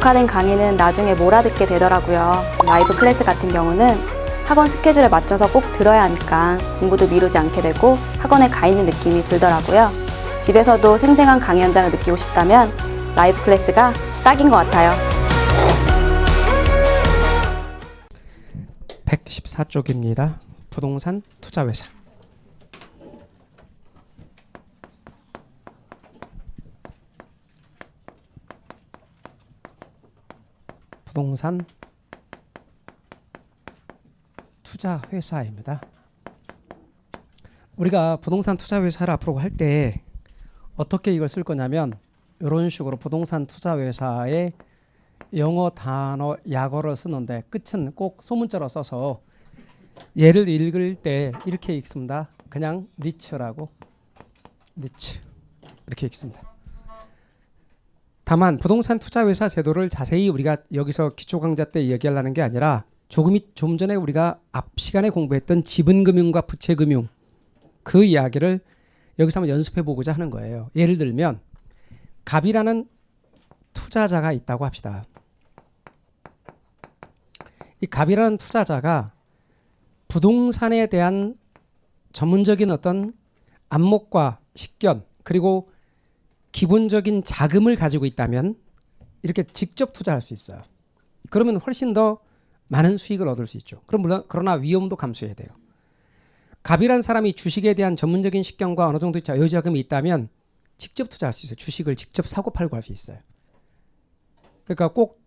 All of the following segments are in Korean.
특화된 강의는 나중에 몰아듣게 되더라고요. 라이브 클래스 같은 경우는 학원 스케줄에 맞춰서 꼭 들어야 하니까 공부도 미루지 않게 되고 학원에 가 있는 느낌이 들더라고요. 집에서도 생생한 강의 현장을 느끼고 싶다면 라이브 클래스가 딱인 것 같아요. 114쪽입니다. 부동산 투자회사. 부동산 투자 회사입니다. 우리가 부동산 투자 회사를 앞으로 할 때 어떻게 이걸 쓸 거냐면 이런 식으로 부동산 투자 회사의 영어 단어 약어를 쓰는데 끝은 꼭 소문자로 써서 예를 읽을 때 이렇게 읽습니다. 그냥 니츠라고 니츠 이렇게 읽습니다. 다만 부동산 투자 회사 제도를 자세히 우리가 여기서 기초 강좌 때 얘기하려는 게 아니라 조금이 좀 전에 우리가 앞 시간에 공부했던 지분금융과 부채금융 그 이야기를 여기서 한번 연습해 보고자 하는 거예요. 예를 들면 갑이라는 투자자가 있다고 합시다. 이 갑이라는 투자자가 부동산에 대한 전문적인 어떤 안목과 식견 그리고 기본적인 자금을 가지고 있다면 이렇게 직접 투자할 수 있어요. 그러면 훨씬 더 많은 수익을 얻을 수 있죠. 그럼 물론 그러나 위험도 감수해야 돼요. 갑이란 사람이 주식에 대한 전문적인 식견과 어느 정도 여유자금이 있다면 직접 투자할 수 있어요. 주식을 직접 사고 팔고 할 수 있어요. 그러니까 꼭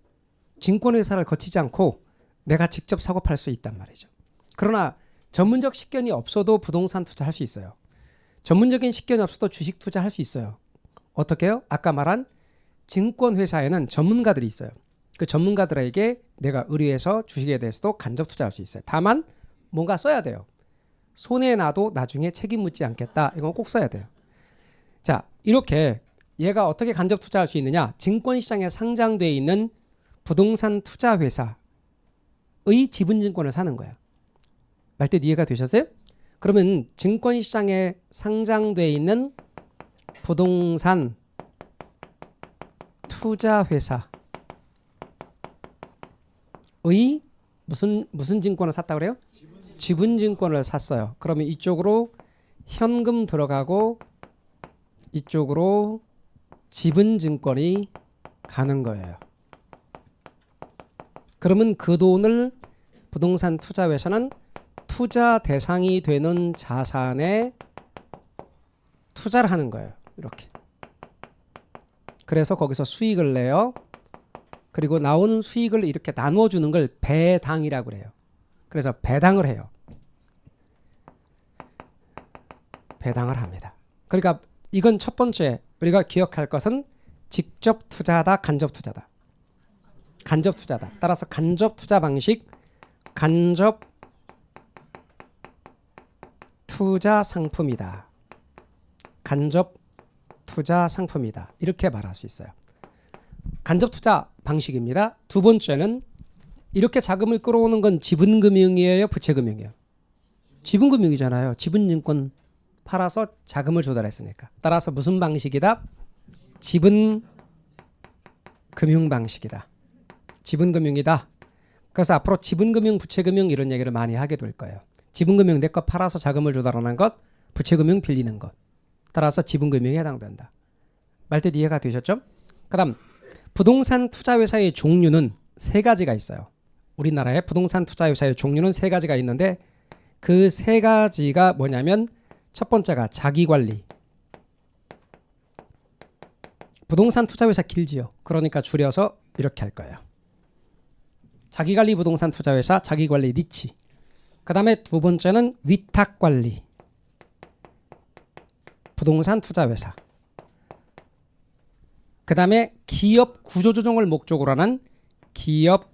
증권회사를 거치지 않고 내가 직접 사고 팔 수 있단 말이죠. 그러나 전문적 식견이 없어도 부동산 투자할 수 있어요. 전문적인 식견이 없어도 주식 투자할 수 있어요. 어떻게요? 아까 말한 증권회사에는 전문가들이 있어요. 그 전문가들에게 내가 의뢰해서 주식에 대해서도 간접 투자할 수 있어요. 다만 뭔가 써야 돼요. 손해 나도 나중에 책임 묻지 않겠다. 이건 꼭 써야 돼요. 자, 이렇게 얘가 어떻게 간접 투자할 수 있느냐? 증권시장에 상장돼 있는 부동산 투자 회사의 지분증권을 사는 거야. 말뜻 이해가 되셨어요? 그러면 증권시장에 상장돼 있는 부동산 투자 회사의 무슨 무슨 증권을 샀다 그래요? 지분 증권을 샀어요. 그러면 이쪽으로 현금 들어가고 이쪽으로 지분 증권이 가는 거예요. 그러면 그 돈을 부동산 투자 회사는 투자 대상이 되는 자산에 투자를 하는 거예요. 이렇게. 그래서 거기서 수익을 내요. 그리고 나오는 수익을 이렇게 나누어 주는 걸 배당이라고 그래요. 그래서 배당을 해요. 배당을 합니다. 그러니까 이건 첫 번째 우리가 기억할 것은 직접 투자다, 간접 투자다. 간접 투자다. 따라서 간접 투자 방식, 간접 투자 상품이다. 간접 투자 상품이다. 이렇게 말할 수 있어요. 간접 투자 방식입니다. 두 번째는 이렇게 자금을 끌어오는 건 지분금융이에요, 부채금융이에요. 지분금융이잖아요. 지분증권 팔아서 자금을 조달했으니까. 따라서 무슨 방식이다? 지분금융 방식이다. 지분금융이다. 그래서 앞으로 지분금융, 부채금융 이런 얘기를 많이 하게 될 거예요. 지분금융 내것 팔아서 자금을 조달하는 것, 부채금융 빌리는 것. 따라서 지분금융에 해당된다. 말뜻 이해가 되셨죠? 그 다음 부동산 투자 회사의 종류는 세 가지가 있어요. 우리나라의 부동산 투자 회사의 종류는 세 가지가 있는데 그 세 가지가 뭐냐면 첫 번째가 자기 관리. 부동산 투자 회사 길지요. 그러니까 줄여서 이렇게 할 거예요. 자기 관리 부동산 투자 회사, 자기 관리 니치. 그 다음에 두 번째는 위탁 관리. 부동산 투자 회사. 그 다음에 기업 구조 조정을 목적으로 하는 기업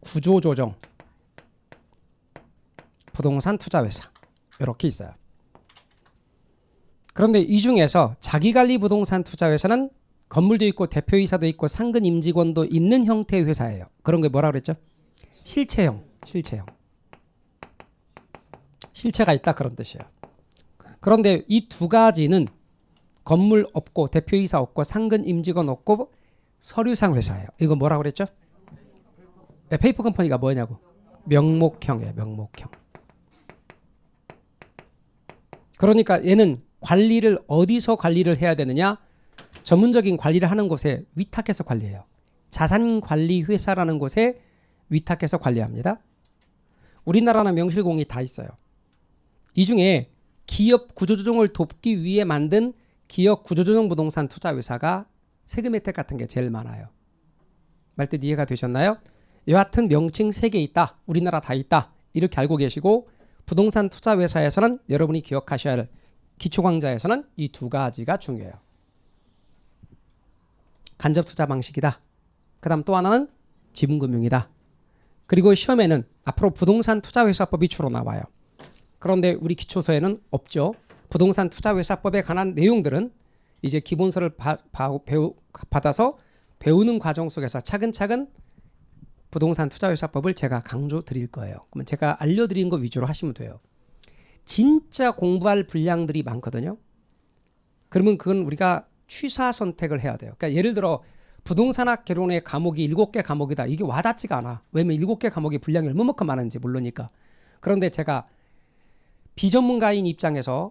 구조 조정 부동산 투자 회사 이렇게 있어요. 그런데 이 중에서 자기관리 부동산 투자 회사는 건물도 있고 대표이사도 있고 상근 임직원도 있는 형태의 회사예요. 그런 게 뭐라 그랬죠? 실체형, 실체형. 실체가 있다 그런 뜻이에요. 그런데 이 두 가지는 건물 없고 대표이사 없고 상근 임직원 없고 서류상 회사예요. 이거 뭐라고 그랬죠? 네, 페이퍼 컴퍼니가 뭐냐고? 명목형이에요. 명목형. 그러니까 얘는 관리를 어디서 관리를 해야 되느냐? 전문적인 관리를 하는 곳에 위탁해서 관리해요. 자산 관리 회사라는 곳에 위탁해서 관리합니다. 우리나라는 명실공히 다 있어요. 이 중에 기업 구조조정을 돕기 위해 만든 기업 구조조정 부동산 투자 회사가 세금 혜택 같은 게 제일 많아요. 말뜻 이해가 되셨나요? 여하튼 명칭 세 개 있다. 우리나라 다 있다. 이렇게 알고 계시고 부동산 투자 회사에서는 여러분이 기억하셔야 할 기초 강좌에서는 이 두 가지가 중요해요. 간접 투자 방식이다. 그다음 또 하나는 지분금융이다. 그리고 시험에는 앞으로 부동산 투자 회사법이 주로 나와요. 그런데 우리 기초서에는 없죠. 부동산 투자 회사법에 관한 내용들은 이제 기본서를 바, 바, 배우, 받아서 배우는 과정 속에서 차근차근 부동산 투자 회사법을 제가 강조 드릴 거예요. 그러면 제가 알려드린 거 위주로 하시면 돼요. 진짜 공부할 분량들이 많거든요. 그러면 그건 우리가 취사 선택을 해야 돼요. 그러니까 예를 들어 부동산학 개론의 과목이 일곱 개 과목이다. 이게 와닿지가 않아. 왜냐면 일곱 개 과목이 분량이 얼마만큼 많은지 모르니까. 그런데 제가 비전문가인 입장에서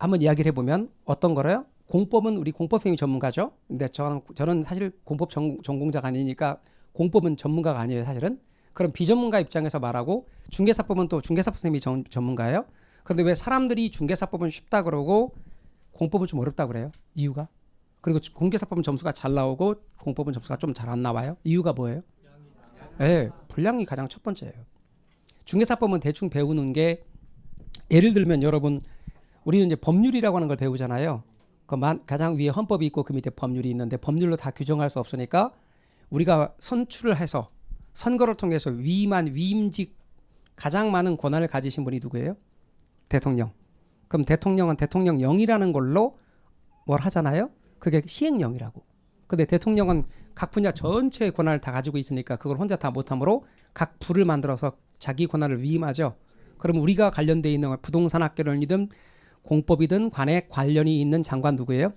한번 이야기를 해보면 어떤 거래요? 공법은 우리 공법 선생님이 전문가죠. 근데 저는, 저는 사실 공법 전, 전공자가 아니니까 공법은 전문가가 아니에요, 사실은. 그럼 비전문가 입장에서 말하고 중개사법은 또 중개사법 선생님이 전, 전문가예요. 그런데 왜 사람들이 중개사법은 쉽다 그러고 공법은 좀 어렵다 그래요? 이유가? 그리고 공개사법은 점수가 잘 나오고 공법은 점수가 좀 잘 안 나와요. 이유가 뭐예요? 예, 분량이 가장 첫 번째예요. 중개사법은 대충 배우는 게 예를 들면 여러분 우리는 이제 법률이라고 하는 걸 배우잖아요. 그 만- 가장 위에 헌법이 있고 그 밑에 법률이 있는데 법률로 다 규정할 수 없으니까 우리가 선출을 해서 선거를 통해서 위임한 위임직 가장 많은 권한을 가지신 분이 누구예요? 대통령. 그럼 대통령은 대통령령이라는 걸로 뭘 하잖아요? 그게 시행령이라고. 근데 대통령은 각 분야 전체의 권한을 다 가지고 있으니까 그걸 혼자 다 못하므로 각 부를 만들어서 자기 권한을 위임하죠. 그럼 우리가 관련돼 있는 부동산 학교론이든 공법이든 관에 관련이 있는 장관 누구예요?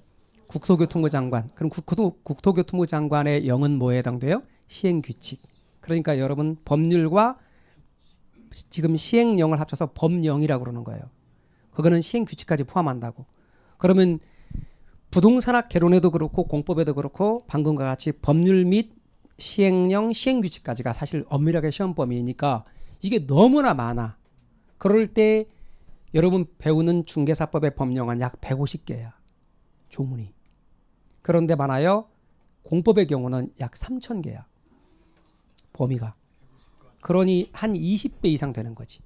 국토교통부 장관. 그럼 국토, 국토교통부 장관의 영은 뭐에 해당돼요? 시행규칙. 그러니까 여러분 법률과 지금 시행령을 합쳐서 법령이라고 그러는 거예요. 그거는 시행규칙까지 포함한다고. 그러면 부동산학 개론에도 그렇고 공법에도 그렇고 방금과 같이 법률 및 시행령, 시행규칙까지가 사실 엄밀하게 시험 범위니까 이게 너무나 많아. 그럴 때 여러분 배우는 중개사법의 법령은 약 150개야. 조문이. 그런데 많아요. 공법의 경우는 약 3,000개야. 범위가. 그러니 한 20배 이상 되는 거지.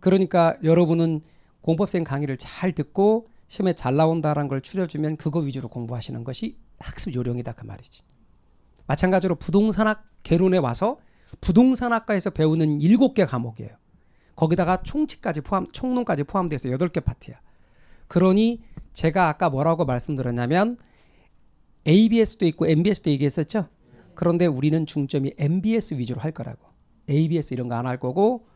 그러니까 여러분은 공법생 강의를 잘 듣고 시험에 잘 나온다라는 걸 추려주면 그거 위주로 공부하시는 것이 학습 요령이다 그 말이지. 마찬가지로 부동산학 개론에 와서 부동산학과에서 배우는 7개 과목이에요. 거기다가 총칙까지 포함, 총론까지 포함돼서 8개 파트야. 그러니 제가 아까 뭐라고 말씀드렸냐면 ABS도 있고 MBS도 얘기했었죠. 그런데 우리는 중점이 MBS 위주로 할 거라고. ABS 이런 거 안 할 거고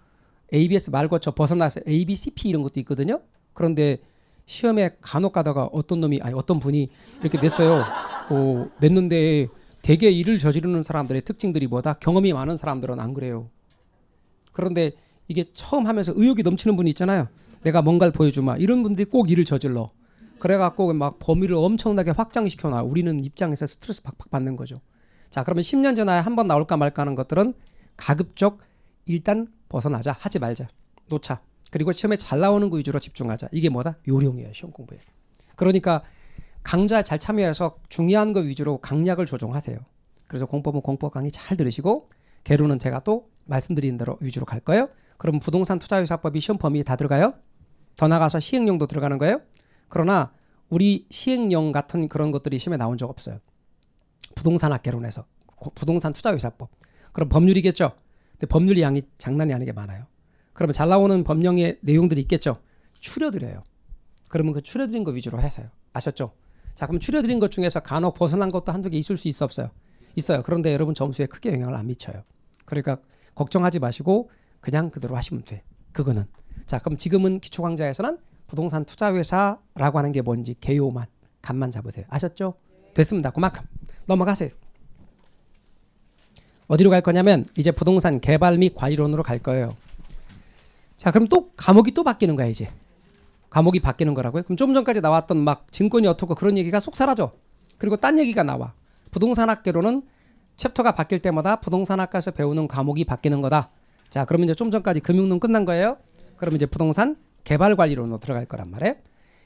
ABS 말고 저 벗어나서 ABCP 이런 것도 있거든요. 그런데 시험에 간혹 가다가 어떤 놈이 아니 어떤 분이 이렇게 냈어요. 어, 냈는데 대개 일을 저지르는 사람들의 특징들이 뭐다? 경험이 많은 사람들은 안 그래요. 그런데 이게 처음 하면서 의욕이 넘치는 분이 있잖아요. 내가 뭔가를 보여주마. 이런 분들이 꼭 일을 저질러. 그래갖고 막 범위를 엄청나게 확장시켜놔. 우리는 입장에서 스트레스 팍팍 받는 거죠. 자, 그러면 10년 전에 한 번 나올까 말까 하는 것들은 가급적 일단 벗어나자. 하지 말자. 놓자. 그리고 시험에 잘 나오는 거 위주로 집중하자. 이게 뭐다? 요령이에요. 시험 공부에. 그러니까 강좌 잘 참여해서 중요한 거 위주로 강약을 조정하세요. 그래서 공법은 공법 강의 잘 들으시고 개론은 제가 또 말씀드린 대로 위주로 갈 거예요. 그럼 부동산 투자유사법이 시험 범위에 다 들어가요? 더 나가서 시행령도 들어가는 거예요? 그러나 우리 시행령 같은 그런 것들이 시험에 나온 적 없어요. 부동산 학개론에서 고- 부동산 투자유사법. 그럼 법률이겠죠. 근데 법률 양이 장난이 아니게 많아요. 그러면 잘 나오는 법령의 내용들이 있겠죠. 추려드려요. 그러면 그 추려드린 거 위주로 하세요. 아셨죠? 자, 그럼 추려드린 것 중에서 간혹 벗어난 것도 한두 개 있을 수 있어 없어요? 있어요. 그런데 여러분 점수에 크게 영향을 안 미쳐요. 그러니까 걱정하지 마시고 그냥 그대로 하시면 돼. 그거는. 자, 그럼 지금은 기초 강좌에서는 부동산 투자 회사라고 하는 게 뭔지 개요만 감만 잡으세요. 아셨죠? 됐습니다. 그만큼 넘어가세요. 어디로 갈 거냐면 이제 부동산 개발 및 관리론으로 갈 거예요. 자, 그럼 또 과목이 또 바뀌는 거야 이제. 과목이 바뀌는 거라고요? 그럼 좀 전까지 나왔던 막 증권이 어떻고 그런 얘기가 쏙 사라져. 그리고 딴 얘기가 나와. 부동산학계로는 챕터가 바뀔 때마다 부동산학과에서 배우는 과목이 바뀌는 거다. 자, 그러면 이제 좀 전까지 금융론 끝난 거예요. 그럼 이제 부동산 개발 관리론으로 들어갈 거란 말이에요.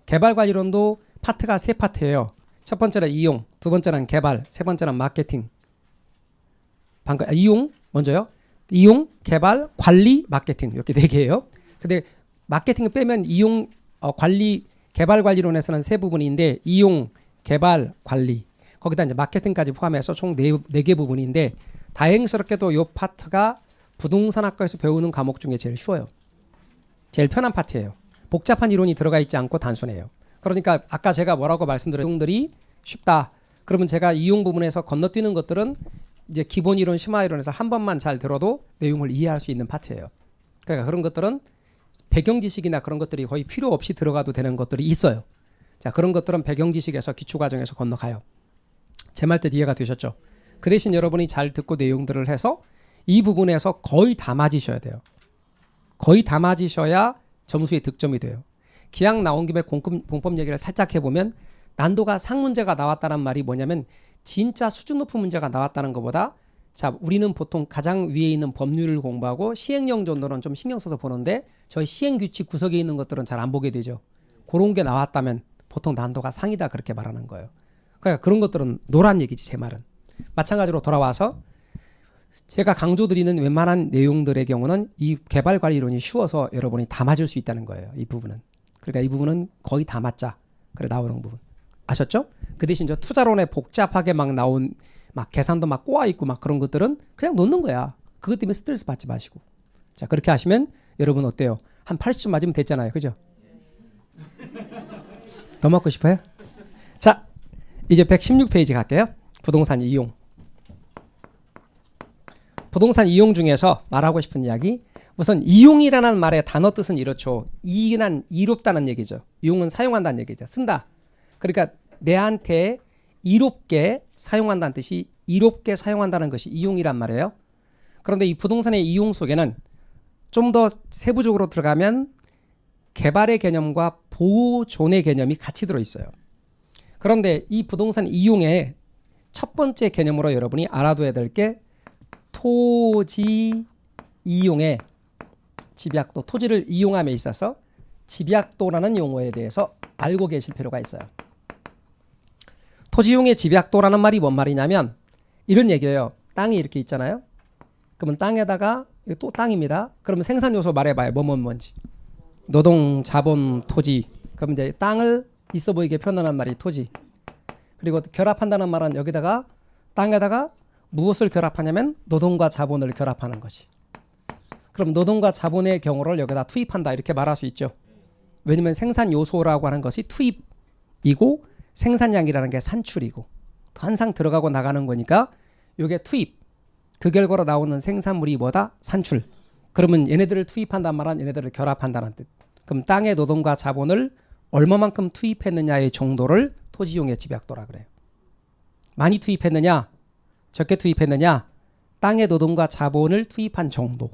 개발 관리론도 파트가 세 파트예요. 첫 번째는 이용, 두 번째는 개발, 세 번째는 마케팅. 방금 아, 이용 먼저요. 이용, 개발, 관리, 마케팅 이렇게 네 개예요. 근데 마케팅을 빼면 이용, 어, 관리, 개발 관리론에서는 세 부분인데 이용, 개발, 관리 거기다 이제 마케팅까지 포함해서 총네네 개 부분인데 다행스럽게도 요 파트가 부동산학과에서 배우는 과목 중에 제일 쉬워요. 제일 편한 파트예요. 복잡한 이론이 들어가 있지 않고 단순해요. 그러니까 아까 제가 뭐라고 말씀드린 내용들이 쉽다. 그러면 제가 이용 부분에서 건너뛰는 것들은 이제 기본 이론, 심화 이론에서 한 번만 잘 들어도 내용을 이해할 수 있는 파트예요. 그러니까 그런 것들은 배경 지식이나 그런 것들이 거의 필요 없이 들어가도 되는 것들이 있어요. 자, 그런 것들은 배경 지식에서 기초 과정에서 건너가요. 제 말 뜻 이해가 되셨죠? 그 대신 여러분이 잘 듣고 내용들을 해서 이 부분에서 거의 다 맞으셔야 돼요. 거의 다 맞으셔야 점수의 득점이 돼요. 기왕 나온 김에 공법, 공법 얘기를 살짝 해보면 난도가 상문제가 나왔다는 말이 뭐냐면 진짜 수준 높은 문제가 나왔다는 것보다 자 우리는 보통 가장 위에 있는 법률을 공부하고 시행령 정도는 좀 신경 써서 보는데 저희 시행규칙 구석에 있는 것들은 잘 안 보게 되죠. 그런 게 나왔다면 보통 난도가 상이다 그렇게 말하는 거예요. 그러니까 그런 것들은 노란 얘기지 제 말은. 마찬가지로 돌아와서 제가 강조드리는 웬만한 내용들의 경우는 이 개발 관리론이 쉬워서 여러분이 다 맞을 수 있다는 거예요. 이 부분은. 그러니까 이 부분은 거의 다 맞자. 그래 나오는 부분. 아셨죠? 그 대신 저 투자론에 복잡하게 막 나온 막 계산도 막 꼬아 있고 막 그런 것들은 그냥 놓는 거야. 그것 때문에 스트레스 받지 마시고. 자, 그렇게 하시면 여러분 어때요? 한 80점 맞으면 됐잖아요. 그죠? 더 먹고 싶어요? 자, 이제 116페이지 갈게요. 부동산 이용. 부동산 이용 중에서 말하고 싶은 이야기. 우선 이용이라는 말의 단어 뜻은 이렇죠. 이익난 이롭다는 얘기죠. 이용은 사용한다는 얘기죠. 쓴다. 그러니까 내한테 이롭게 사용한다는 뜻이 이롭게 사용한다는 것이 이용이란 말이에요. 그런데 이 부동산의 이용 속에는 좀 더 세부적으로 들어가면 개발의 개념과 보존의 개념이 같이 들어 있어요. 그런데 이 부동산 이용의 첫 번째 개념으로 여러분이 알아둬야 될 게 토지 이용의 집약도 토지를 이용함에 있어서 집약도라는 용어에 대해서 알고 계실 필요가 있어요. 토지용의 집약도라는 말이 뭔 말이냐면 이런 얘기예요. 땅이 이렇게 있잖아요. 그러면 땅에다가 또 땅입니다. 그러면 생산 요소 말해봐요. 뭐뭐 뭔지. 노동, 자본, 토지. 그럼 이제 땅을 있어 보이게 표현하는 말이 토지. 그리고 결합한다는 말은 여기다가 땅에다가 무엇을 결합하냐면 노동과 자본을 결합하는 것이. 그럼 노동과 자본의 경우를 여기다 투입한다 이렇게 말할 수 있죠. 왜냐면 생산 요소라고 하는 것이 투입이고 생산량이라는 게 산출이고 항상 들어가고 나가는 거니까 이게 투입. 그 결과로 나오는 생산물이 뭐다? 산출. 그러면 얘네들을 투입한단 말은 얘네들을 결합한다는 뜻. 그럼 땅의 노동과 자본을 얼마만큼 투입했느냐의 정도를 토지용의 집약도라 그래요. 많이 투입했느냐 적게 투입했느냐 땅의 노동과 자본을 투입한 정도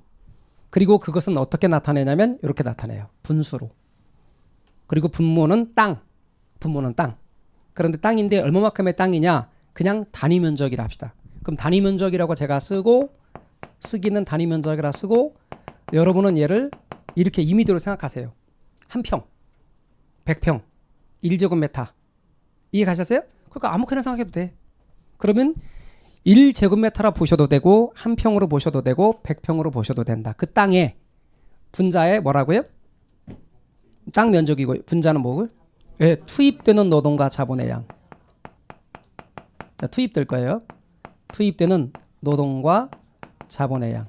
그리고 그것은 어떻게 나타내냐면 이렇게 나타내요 분수로 그리고 분모는 땅 분모는 땅 그런데 땅인데 얼마만큼의 땅이냐? 그냥 단위 면적이라 합시다. 그럼 단위 면적이라고 제가 쓰고 쓰기는 단위 면적이라 쓰고 여러분은 얘를 이렇게 임의대로 생각하세요. 한 평, 100평, 1제곱미터 이해 가셨어요? 그러니까 아무거나 생각해도 돼. 그러면 1제곱미터라 보셔도 되고 한 평으로 보셔도 되고 100평으로 보셔도 된다. 그 땅에 분자에 뭐라고요? 땅 면적이고 분자는 뭐고? 예, 투입되는 노동과 자본의 양. 자, 투입될 거예요. 투입되는 노동과 자본의 양.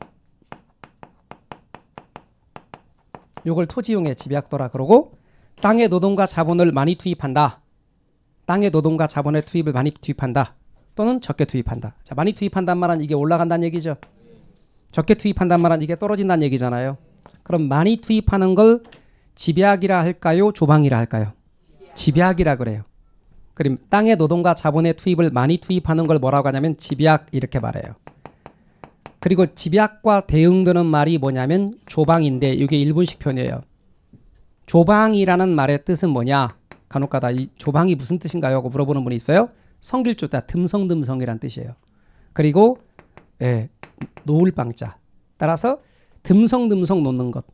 요걸 토지용의 집약도라 그러고 땅의 노동과 자본을 많이 투입한다. 땅의 노동과 자본의 투입을 많이 투입한다. 또는 적게 투입한다. 자, 많이 투입한단 말은 이게 올라간다는 얘기죠. 적게 투입한단 말은 이게 떨어진다는 얘기잖아요. 그럼 많이 투입하는 걸 집약이라 할까요? 조방이라 할까요? 집약이라 그래요. 그럼 땅의 노동과 자본의 투입을 많이 투입하는 걸 뭐라고 하냐면 집약 이렇게 말해요. 그리고 집약과 대응되는 말이 뭐냐면 조방인데 이게 일본식 표현이에요. 조방이라는 말의 뜻은 뭐냐? 간혹가다 이 조방이 무슨 뜻인가요? 하고 물어보는 분이 있어요. 성길조자 듬성듬성이란 뜻이에요. 그리고 예, 놓을 방자. 따라서 듬성듬성 놓는 것.